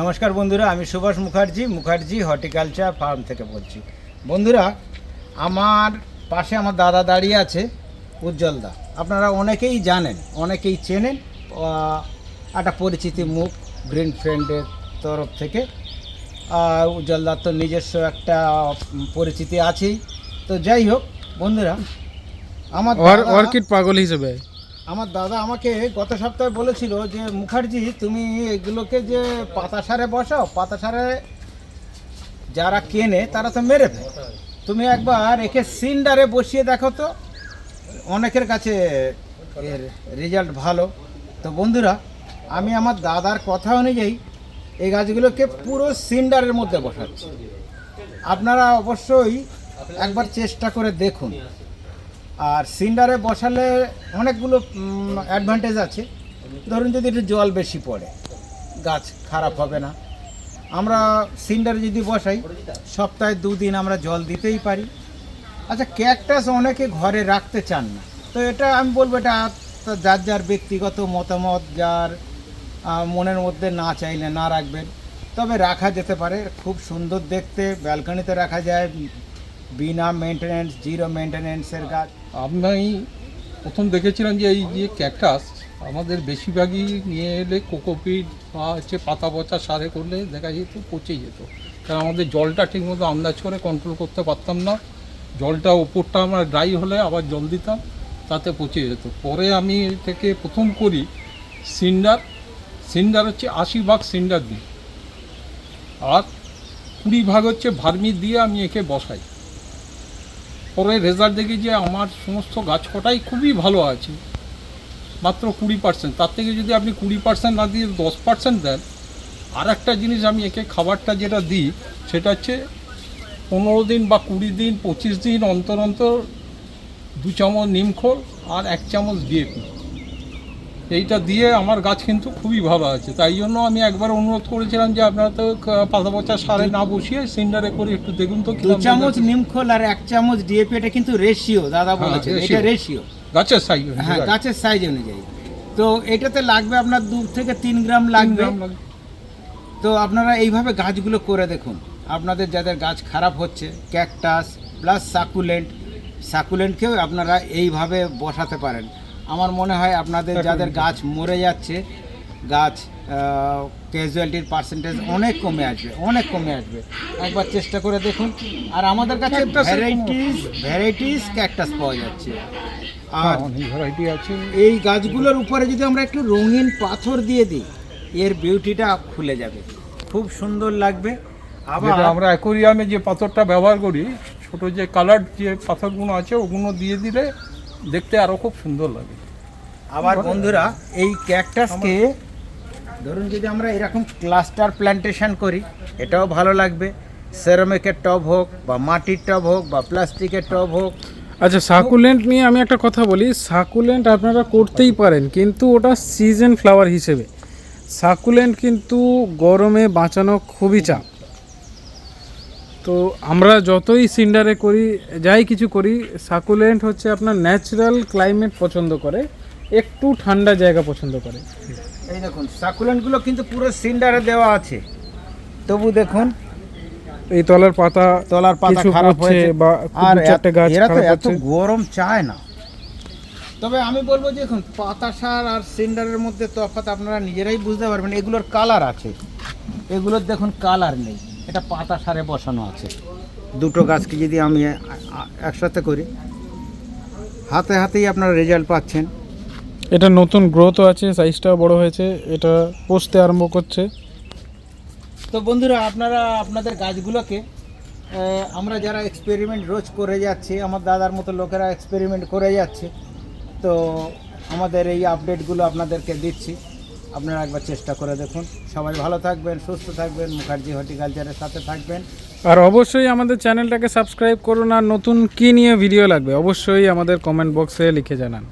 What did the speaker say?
নমস্কার বন্ধুরা আমি সুভাষ মুখার্জি মুখার্জি হর্টিকালচার ফার্ম থেকে বলছি। বন্ধুরা আমার পাশে আমার দাদা দাঁড়িয়ে আছে উজ্জ্বল দা। আপনারা অনেকেই জানেন অনেকেই চেনেন একটা পরিচিতি মুখ গ্রিন ফ্রেন্ডের তরফ থেকে। আর উজ্জ্বল দার তো নিজস্ব একটা পরিচিতি আছেই। তো যাই হোক বন্ধুরা আমার অর্কিড পাগল হিসেবে। আমার দাদা আমাকে গত সপ্তাহে বলেছিল যে, মুখার্জি, তুমি এগুলোকে যে পাতা সারে বসাও, পাতা সারে যারা কেনে, তারা তো মেরে ফেলে তুমি একবার একে সিন্ডারে বসিয়ে দেখো তো, অনেকের কাছে এর রেজাল্ট ভালো। তো বন্ধুরা, আমি আমার দাদার কথা অনুযায়ী এই গাছগুলোকে পুরো সিন্ডারের মধ্যে বসাচ্ছি। আপনারা অবশ্যই একবার চেষ্টা করে দেখুন। আর সিন্ডারে বসালে অনেকগুলো অ্যাডভান্টেজ আছে। ধরুন যদি একটু জল বেশি পড়ে, গাছ খারাপ হবে না। আমরা সিন্ডারে যদি বসাই, সপ্তাহে দুদিন আমরা জল দিতেই পারি। আচ্ছা ক্যাকটাস অনেকে ঘরে রাখতে চান না। তো এটা আমি বলব, এটা যার যার ব্যক্তিগত মতামত, যার মনের মধ্যে না চাইলে না রাখবেন, তবে রাখা যেতে পারে। খুব সুন্দর দেখতে ব্যালকনিতে রাখা যায় বিনা মেনটেনেন্স জিরো মেনটেনেন্সের গাছ আমি প্রথম দেখেছিলাম যে এই যে ক্যাকটাস আমাদের বেশিরভাগই নিয়ে এলে কোকোপিট বা হচ্ছে পাতা পচা সারে করলে দেখা যেত পচে যেত। কারণ আমাদের জলটা ঠিকমতো আন্দাজ করে কন্ট্রোল করতে পারতাম না। জলটা ওপরটা আমরা ড্রাই হলে আবার জল দিতাম, তাতে পচে যেত। পরে আমি থেকে প্রথম করি সিন্ডার। সিন্ডার হচ্ছে আশি ভাগ সিন্ডার দিই। আর কুড়ি ভাগ হচ্ছে ভার্মি দিয়ে আমি একে বসাই। পরে রেজাল্ট দেখি যে আমার সমস্ত গাছ কটাই খুবই ভালো আছে। মাত্র কুড়ি পার্সেন্ট তার থেকে যদি আপনি কুড়ি পার্সেন্ট না দিয়ে দশ পার্সেন্ট দেন আর একটা জিনিস আমি একে খাবারটা যেটা দিই, সেটা হচ্ছে পনেরো দিন বা কুড়ি দিন, পঁচিশ দিন অন্তর অন্তর দু চামচ নিমখোল আর এক চামচ ডিএপি এইটা দিয়ে আমার গাছ কিন্তু খুবই ভালো আছে। তাই জন্য আমি একবার অনুরোধ করেছিলাম যে আপনারা তো পাতা পচা সারে না বসিয়ে সিন্ডারে করে একটু দেখুন তো দু চামচ। নিমখোল আর এক চামচ ডিএপি এটা কিন্তু রেশিও দাদা হ্যাঁ, বলেছে। এটা রেশিও গাছের সাইজ হ্যাঁ গাছের সাইজ অনুযায়ী। তো এটাতে লাগবে আপনার দু থেকে তিন গ্রাম লাগবে। তো আপনারা এইভাবে গাছগুলো করে দেখুন। আপনাদের যাদের গাছ খারাপ হচ্ছে ক্যাকটাস প্লাস সাকুলেন্ট সাকুলেন্টকেও আপনারা এইভাবে বসাতে পারেন। আমার মনে হয় আপনাদের যাদের গাছ মরে যাচ্ছে গাছ ক্যাজুয়ালিটির পার্সেন্টেজ অনেক কমে আসবে অনেক কমে আসবে। একবার চেষ্টা করে দেখুন। আর আমাদের কাছে ভ্যারাইটিস ভ্যারাইটিস ক্যাকটাস পাওয়া যাচ্ছে। আর ভ্যারাইটি আছে। এই গাছগুলোর উপরে যদি আমরা একটু রঙিন পাথর দিয়ে দিই এর বিউটিটা খুলে যাবে। খুব সুন্দর লাগবে। আবার আমরা অ্যাকোরিয়ামে যে পাথরটা ব্যবহার করি ছোট যে কালার যে পাথরগুলো আছে ওগুলো দিয়ে দিলে দেখতে আরও খুব সুন্দর লাগে। আবার বন্ধুরা এই ক্যাকটাসকে ধরুন যদি আমরা এরকম ক্লাস্টার প্ল্যান্টেশন করি এটাও ভালো লাগবে। সেরামিকের টব হোক বা মাটির টব হোক বা প্লাস্টিকের টব হোক। আচ্ছা সাকুলেন্ট নিয়ে আমি একটা কথা বলি সাকুলেন্ট আপনারা করতেই পারেন কিন্তু ওটা সিজন ফ্লাওয়ার হিসেবে। সাকুলেন্ট কিন্তু গরমে বাঁচানো খুবই চাপ। তো আমরা যতই সিন্ডারে করি যাই কিছু করি সাকুলেন্ট হচ্ছে আপনার ন্যাচারাল ক্লাইমেট পছন্দ করে একটু ঠান্ডা জায়গা পছন্দ করে। এই দেখুন সাকুলেন্টগুলো কিন্তু পুরো সিন্ডারে দেওয়া আছে। তবু দেখুন এই তলার পাতা তলার পাতা খারাপ হয়েছে। বা আর চারটে গাছ এরা তো এত গরম চায় না। তবে আমি বলব যে দেখুন পাতা সার আর সিন্ডারের মধ্যে তফাৎ আপনারা নিজেরাই বুঝতে পারবেন এগুলোর কালার আছে। এগুলোর দেখুন কালার নেই। এটা পাতা সারে বসানো আছে। দুটো গাছকে যদি আমি একসাথে করি হাতে হাতেই আপনারা রেজাল্ট পাচ্ছেন। এটা নতুন গ্রোথও আছে সাইজটাও বড় হয়েছে এটা পোষতে আরম্ভ করছে। তো বন্ধুরা আপনারা আপনাদের গাছগুলোকে আমরা যারা এক্সপেরিমেন্ট রোজ করে যাচ্ছি আমার দাদার মতো লোকেরা এক্সপেরিমেন্ট করে যাচ্ছে তো আমাদের এই আপডেটগুলো আপনাদেরকে দিচ্ছি। আপনারা একবার চেষ্টা করে দেখুন। সবাই ভালো থাকবেন, সুস্থ থাকবেন, মুখার্জি হর্টিকালচারের সাথে থাকবেন। আর অবশ্যই আমাদের চ্যানেলটাকে সাবস্ক্রাইব করুন আর নতুন কী নিয়ে ভিডিও লাগবে অবশ্যই আমাদের কমেন্ট বক্সে লিখে জানান।